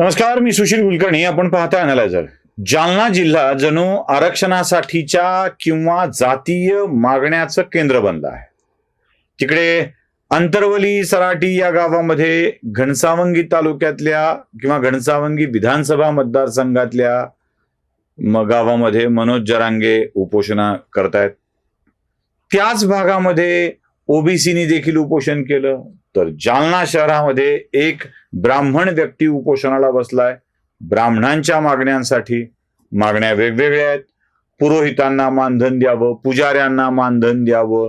नमस्कार मी सुशील कुलकर्णी. आपण पाहता अनालायझर जालना जिल्हा जणू आरक्षणासाठीच्या किंवा जातीय मागण्याचं केंद्र बनलं आहे. तिकडे अंतरवली सराटी या गावामध्ये घनसावंगी तालुक्यातल्या किंवा घनसावंगी विधानसभा मतदारसंघातल्या गावामध्ये मनोज जरांगे उपोषणा करतायत. त्याच भागामध्ये ओबीसीनी देखील उपोषण केलं. तर जालना शहरामध्ये एक ब्राह्मण व्यक्ती उपोषणाला बसलाय. ब्राह्मणांच्या मागण्यांसाठी मागण्या वेगवेगळ्या आहेत. पुरोहितांना मानधन द्यावं पुजाऱ्यांना मानधन द्यावं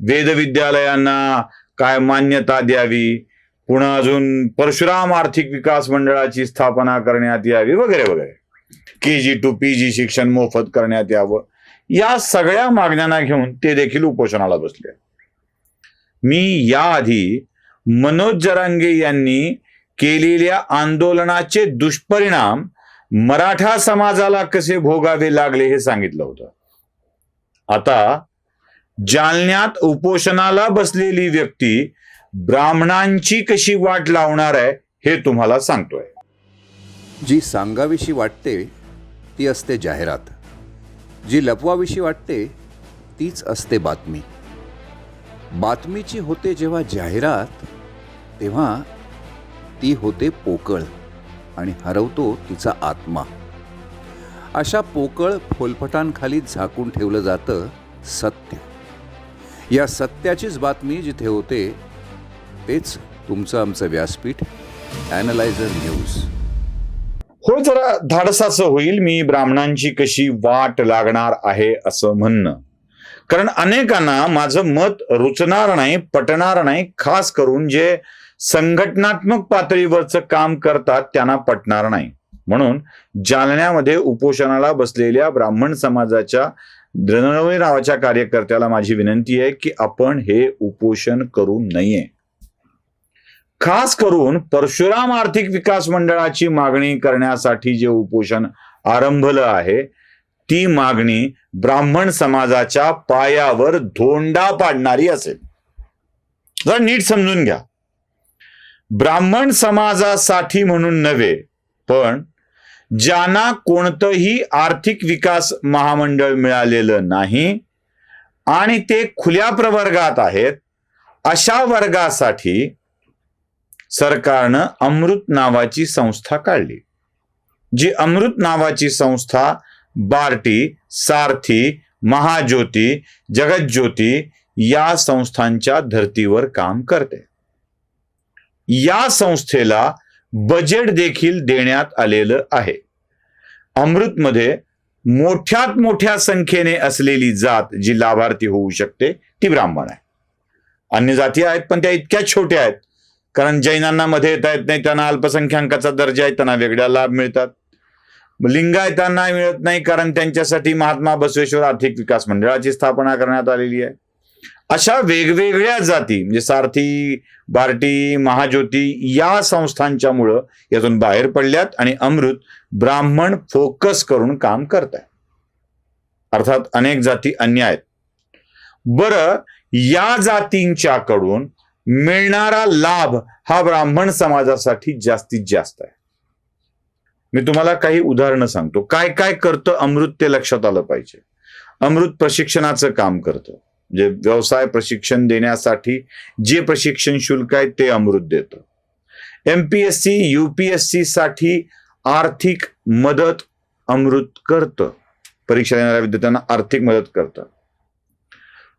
वेदविद्यालयांना काय मान्यता द्यावी पुन्हा अजून परशुराम आर्थिक विकास मंडळाची स्थापना करण्यात यावी वगैरे वगैरे. के जी टू पी जी शिक्षण मोफत करण्यात यावं. या सगळ्या मागण्यांना घेऊन ते देखील उपोषणाला बसले. मी याआधी मनोज जरांगे यांनी केलेल्या आंदोलनाचे दुष्परिणाम मराठा समाजाला कसे भोगावे लागले हे सांगितलं होतं. आता जालन्यात उपोषणाला बसलेली व्यक्ती ब्राह्मणांची कशी वाट लावणार आहे हे तुम्हाला सांगतोय. जी सांगावीशी वाटते ती असते जाहिरात. जी लपवाविषयी वाटते तीच असते बातमी. बातमीची होते जेव्हा जाहिरात तेव्हा ती होते पोकळ आणि हरवतो तिचा आत्मा. अशा पोकळ फोलफटांखाली झाकून ठेवलं जातं सत्य. या सत्याचीच बातमी जिथे होते तेच तुमचं आमचं व्यासपीठ ॲनलायझर न्यूज हो जरा धाडसाचं होईल. मी ब्राह्मणांची कशी वाट लागणार आहे असं म्हणणं. कारण अनेकांना माझं मत रुचणार नाही पटणार नाही खास करून जे संघटनात्मक पातळीवरचं काम करतात त्यांना पटणार नाही. म्हणून जालन्यामध्ये उपोषणाला बसलेल्या ब्राह्मण समाजाच्या द्रनवणी नावाच्या कार्यकर्त्याला माझी विनंती आहे की आपण हे उपोषण करू नये. खास करून परशुराम आर्थिक विकास मंडळाची मागणी करण्यासाठी जे उपोषण आरंभलं आहे ती मागणी ब्राह्मण समाजाच्या पायावर धोंडा पाडणारी असेल. जरा नीट समजून घ्या. ब्राह्मण समाजासाठी म्हणून नव्हे पण ज्यांना कोणतंही आर्थिक विकास महामंडळ मिळालेलं नाही आणि ते खुल्या प्रवर्गात आहेत अशा वर्गासाठी सरकारनं अमृत नावाची संस्था काढली. जी अमृत नावाची संस्था बार्टी सारथी महाज्योती जगज्योती या संस्थांच्या धर्तीवर काम करते. या संस्थेला बजेट देखील देण्यात आलेलं आहे. अमृतमध्ये मोठ्यात मोठ्या संख्येने असलेली जात जी लाभार्थी होऊ शकते ती ब्राह्मण आहे. अन्य जाती आहेत पण त्या इतक्या छोट्या आहेत. कारण जैनांना मध्ये येता येत नाही त्यांना अल्पसंख्याकाचा दर्जा आहे त्यांना वेगळ्या लाभ मिळतात. लिंगायतांना मिळत नाही कारण त्यांच्यासाठी महात्मा बसवेश्वर आर्थिक विकास मंडळाची स्थापना करण्यात आलेली आहे. अशा वेगवेगळ्या जाती म्हणजे सारथी बार्टी महाज्योती या संस्थांच्यामुळं यातून बाहेर पडल्यात आणि अमृत ब्राह्मण फोकस करून काम करत आहे अर्थात अनेक जाती अन्य आहेत. बरं या जातींच्याकडून मिळणारा लाभ हा ब्राह्मण समाजासाठी जास्तीत जास्त आहे. मी तुम्हाला काही उदाहरणं सांगतो. काय काय करतं अमृत ते लक्षात आलं पाहिजे. अमृत प्रशिक्षणाचं काम करतं. म्हणजे व्यवसाय प्रशिक्षण देण्यासाठी जे प्रशिक्षण शुल्क आहे ते अमृत देतं. एमपीएससी सी साठी आर्थिक मदत अमृत करतं. परीक्षा देणाऱ्या विद्यार्थ्यांना आर्थिक मदत करतं.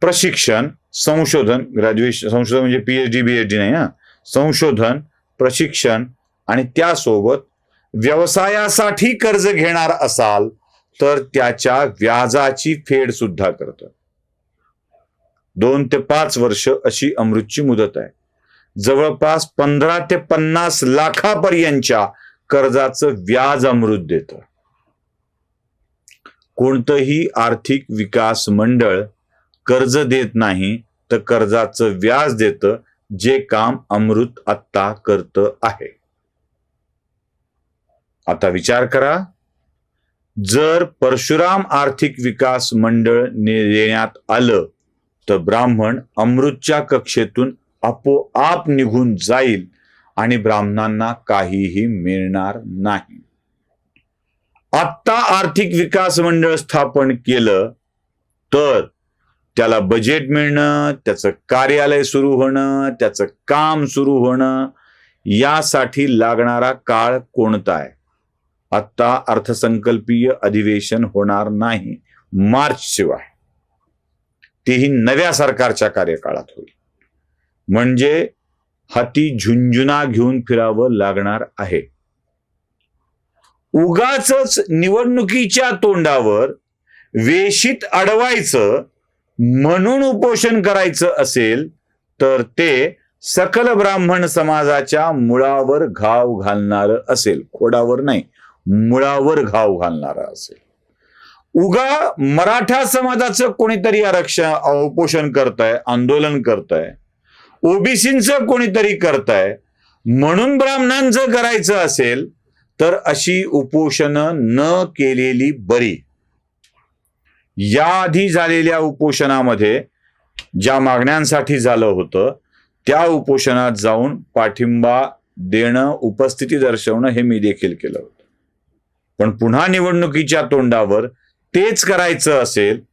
प्रशिक्षण संशोधन ग्रॅज्युएशन संशोधन म्हणजे P H D B H D नाही हा संशोधन प्रशिक्षण आणि त्यासोबत व्यवसायासाठी कर्ज घेणार असाल तर त्याच्या व्याजाची फेड सुद्धा करतं. दोन ते पाच वर्ष अशी अमृतची मुदत आहे. जवळपास पंधरा ते पन्नास लाखापर्यंतच्या कर्जाचं व्याज अमृत देत. कोणतंही आर्थिक विकास मंडळ कर्ज देत नाही तर कर्जाचं व्याज देतं जे काम अमृत आत्ता करत आहे. आता विचार करा जर परशुराम आर्थिक विकास मंडळ ने- देण्यात आलं तर ब्राह्मण अमृतच्या कक्षेतून आपोआप निघून जाईल आणि ब्राह्मणांना काहीही मिळणार नाही. आत्ता आर्थिक विकास मंडळ स्थापन केलं तर त्याला बजेट मिळणं त्याचं कार्यालय सुरू होणं त्याचं काम सुरू होणं यासाठी लागणारा काळ कोणता आहे? आत्ता अर्थसंकल्पीय अधिवेशन होणार नाही मार्च शिवाय. तेही नव्या सरकारच्या कार्यकाळात होईल. म्हणजे हाती झुंझुना घेऊन फिरावं लागणार आहे. उगाच निवडणुकीच्या तोंडावर वेशीत अडवायचं म्हणून उपोषण करायचं असेल तर ते सकल ब्राह्मण समाजाच्या मुळावर घाव घालणार असेल. खोडावर नाही मुळावर घाव घालणार असेल. उगा मराठा समाजाचं कोणीतरी आरक्षण उपोषण करताय आंदोलन करताय ओबीसींचं कोणीतरी करताय म्हणून ब्राह्मणांचं करायचं असेल तर अशी उपोषणं न केलेली बरी. याआधी झालेल्या उपोषणामध्ये ज्या मागण्यांसाठी झालं होतं त्या उपोषणात जाऊन पाठिंबा देणं उपस्थिती दर्शवणं हे मी देखील केलं होतं. पण पुन्हा निवडणुकीच्या तोंडावर तेच करायचं असेल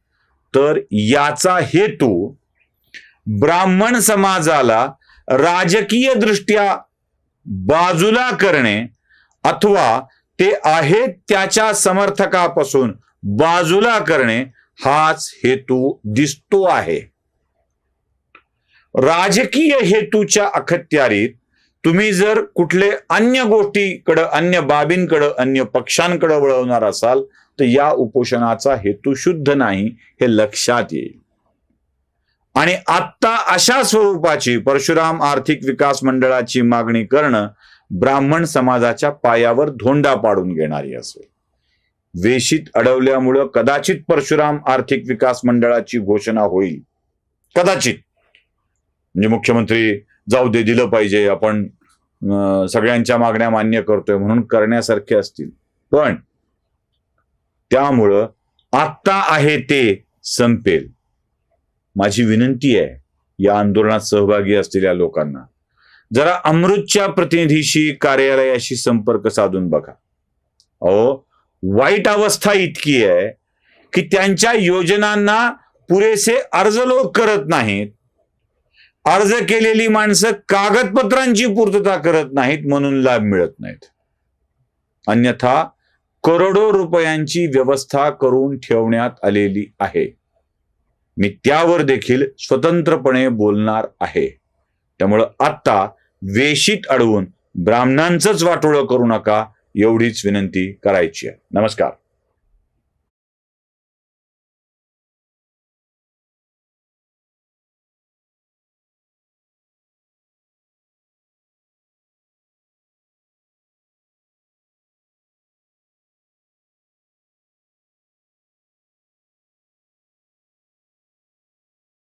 तर याचा हेतू ब्राह्मण समाजाला राजकीय दृष्ट्या बाजूला करणे अथवा ते आहेत त्याच्या समर्थकापासून बाजूला करणे हाच हेतू दिसतो आहे. राजकीय हेतूच्या अखत्यारीत तुम्ही जर कुठले अन्य गोष्टीकडं अन्य बाबींकडं अन्य पक्षांकडे वळवणार असाल तर या उपोषणाचा हेतू शुद्ध नाही हे लक्षात येईल. आणि आत्ता अशा स्वरूपाची परशुराम आर्थिक विकास मंडळाची मागणी करणं ब्राह्मण समाजाच्या पायावर धोंडा पाडून घेणारी असेल. वेशीत अडवल्यामुळं कदाचित परशुराम आर्थिक विकास मंडळाची घोषणा होईल. कदाचित. म्हणजे मुख्यमंत्री जाऊ दे दिलं पाहिजे आपण सगळ्यांच्या मागण्या मान्य करतोय म्हणून करण्यासारखे असतील. पण त्यामुळं आत्ता आहे ते संपेल. माझी विनंती आहे या आंदोलनात सहभागी असलेल्या लोकांना. जरा अमृतच्या प्रतिनिधीशी कार्यालयाशी संपर्क साधून बघा. अहो वाईट अवस्था इतकी आहे की त्यांच्या योजनांना पुरेसे अर्ज लोक करत नाहीत. अर्ज केलेली माणसं कागदपत्रांची पूर्तता करत नाहीत म्हणून लाभ मिळत नाहीत. अन्यथा करोडो रुपयांची व्यवस्था करून ठेवण्यात आलेली आहे. मी त्यावर देखील स्वतंत्रपणे बोलणार आहे. त्यामुळं आत्ता वेशीत अडवून ब्राह्मणांचंच वाटोळं करू नका एवढीच विनंती करायची आहे. नमस्कार.